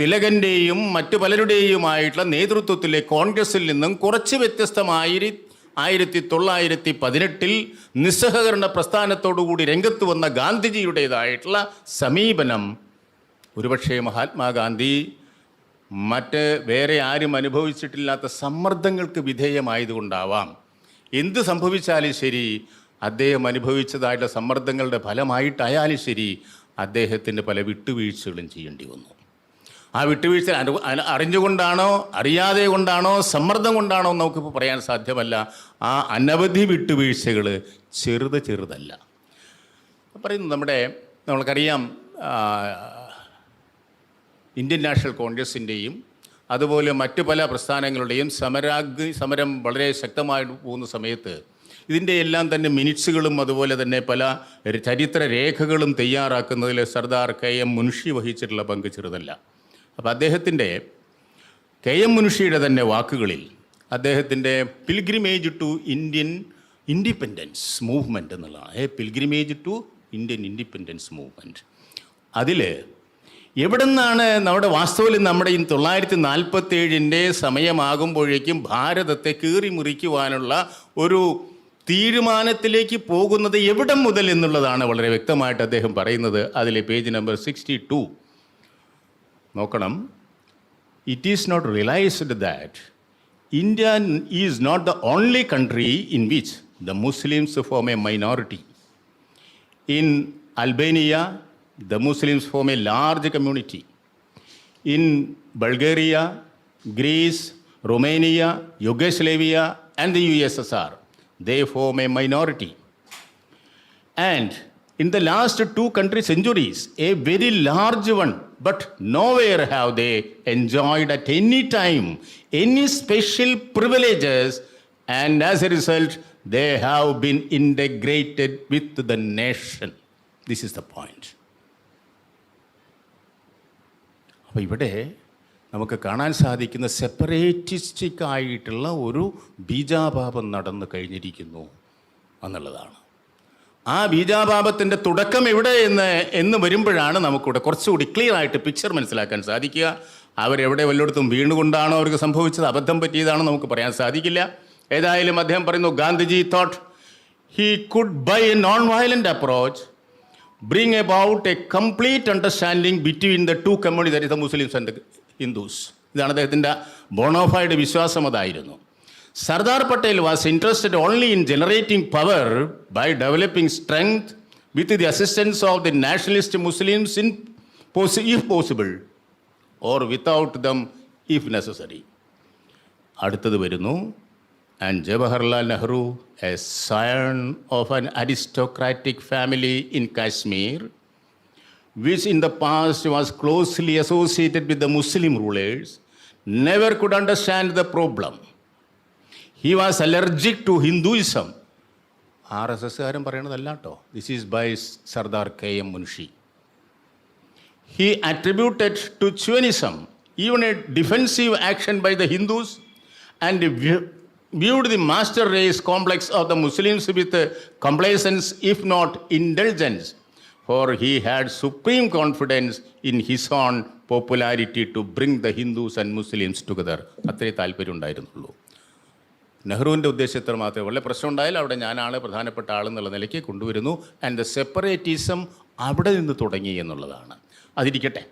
തിലകന്റെയും മറ്റു പലരുടെയുമായിട്ടുള്ള നേതൃത്വത്തിലെ കോൺഗ്രസിൽ നിന്നും കുറച്ച് വ്യത്യസ്തമായി ആയിരത്തി തൊള്ളായിരത്തി പതിനെട്ടിൽ നിസ്സഹകരണ പ്രസ്ഥാനത്തോടുകൂടി രംഗത്ത് വന്ന ഗാന്ധിജിയുടേതായിട്ടുള്ള സമീപനം. ഒരുപക്ഷെ മഹാത്മാഗാന്ധി മറ്റ് വേറെ ആരും അനുഭവിച്ചിട്ടില്ലാത്ത സമ്മർദ്ദങ്ങൾക്ക് വിധേയമായതുകൊണ്ടാവാം. എന്ത് സംഭവിച്ചാലും ശരി അദ്ദേഹം അനുഭവിച്ചതായിട്ടുള്ള സമ്മർദ്ദങ്ങളുടെ ഫലമായിട്ടായാലും ശരി അദ്ദേഹത്തിന്റെ പല വിട്ടുവീഴ്ചകളും ചെയ്യേണ്ടി വന്നു. ആ വിട്ടുവീഴ്ച അറിഞ്ഞുകൊണ്ടാണോ അറിയാതെ കൊണ്ടാണോ സമ്മർദ്ദം കൊണ്ടാണോ നമുക്കിപ്പോൾ പറയാൻ സാധ്യമല്ല. ആ അനവധി വിട്ടുവീഴ്ചകൾ ചെറുത് ചെറുതല്ല. പറയുന്നു നമ്മുടെ നമ്മൾക്കറിയാം ഇന്ത്യൻ നാഷണൽ കോൺഗ്രസിന്റെയും അതുപോലെ മറ്റു പല പ്രസ്ഥാനങ്ങളുടെയും സമരാഗ്നി സമരം വളരെ ശക്തമായിട്ട് പോകുന്ന സമയത്ത് ഇതിന്റെ എല്ലാം തന്നെ മിനിറ്റ്സുകളും അതുപോലെ തന്നെ പല ചരിത്ര രേഖകളും തയ്യാറാക്കുന്നതിൽ സർദാർ കെ എം മുൻഷി വഹിച്ചിട്ടുള്ള പങ്ക് ചെറുതല്ല. അപ്പോൾ അദ്ദേഹത്തിന്റെ കെ എം മുനുഷിയുടെ തന്നെ വാക്കുകളിൽ അദ്ദേഹത്തിന്റെ pilgrimage to Indian independence movement എന്നുള്ളതാണ് a pilgrimage to Indian independence movement അതിൽ എവിടെ നിന്നാണ് നമ്മുടെ വാസ്തവത്തിൽ നമ്മുടെ ഈ തൊള്ളായിരത്തി നാൽപ്പത്തി ഏഴിന്റെ സമയമാകുമ്പോഴേക്കും ഭാരതത്തെ കീറി മുറിക്കുവാനുള്ള ഒരു തീരുമാനത്തിലേക്ക് പോകുന്നത് എവിടം മുതൽ എന്നുള്ളതാണ് വളരെ വ്യക്തമായിട്ട് അദ്ദേഹം പറയുന്നത്. അതിലെ page number sixty നോക്കണം it is not realised that India is not the only country in which the Muslims form a minority In Albania, the Muslims form a large community. In Bulgaria, Greece, Romania, Yugoslavia, and the USSR, they form a minority. And in the last two country centuries, a very large one, but nowhere have they enjoyed at any time any special privileges, and as a result, they have been integrated with the nation. This is the point. അപ്പോൾ ഇവിടെ നമുക്ക് കാണാൻ സാധിക്കുന്ന സെപ്പറേറ്റിസ്റ്റിക് ആയിട്ടുള്ള ഒരു ബീജാപാപം നടന്നു കഴിഞ്ഞിരിക്കുന്നു എന്നുള്ളതാണ് ആ ബീജാപാപത്തിന്റെ തുടക്കം എവിടെ എന്ന് എന്ന് വരുമ്പോഴാണ് നമുക്കിവിടെ കുറച്ചുകൂടി ക്ലിയർ ആയിട്ട് പിക്ചർ മനസ്സിലാക്കാൻ സാധിക്കുക. അവരെവിടെ വല്ലയിടത്തും വീണുകൊണ്ടാണോ അവർക്ക് സംഭവിച്ചത്? അബദ്ധം പറ്റിയതാണോ നമുക്ക് പറയാൻ സാധിക്കില്ല. ഏതായാലും അദ്ദേഹം പറയുന്നു Gandhiji thought he could by a non violent approach bring about a complete understanding between the two communities, that Muslims and Hindus. ഇതാണ് അദ്ദേഹത്തിന്റെ ബോണോഫൈഡ് വിശ്വാസം. അതായിരുന്നു. Sardar Patel was interested only in generating power by developing strength with the assistance of the nationalist Muslims in if possible or without them if necessary അടുത്തത് വരുന്നു and Jawaharlal Nehru a scion of an aristocratic family in Kashmir which in the past was closely associated with the Muslim rulers, never could understand the problem. He was allergic to Hinduism. R S എസ്സുകാരൻ പറയണതല്ല കേട്ടോ this is by Sardar K M Munshi he attributed to Chuanism even a defensive action by the Hindus and view- viewed the master race complex of the Muslims with complacence, if not indulgence, for he had supreme confidence in his own popularity to bring the Hindus and Muslims together. അത്രേ താല്പര്യം ഉണ്ടായിരുന്നുള്ളൂ നെഹ്റുവിന്റെ ഉദ്ദേശത്തിൽ മാത്രമേ ഉള്ളൂ. പ്രശ്നം ഉണ്ടായാലും അവിടെ ഞാനാണ് പ്രധാനപ്പെട്ട ആളെന്നുള്ള നിലയ്ക്ക് കൊണ്ടുവരുന്നു. ആൻഡ് ദ സെപ്പറേറ്റിസം അവിടെ നിന്ന് തുടങ്ങി എന്നുള്ളതാണ്. അതിരിക്കട്ടെ.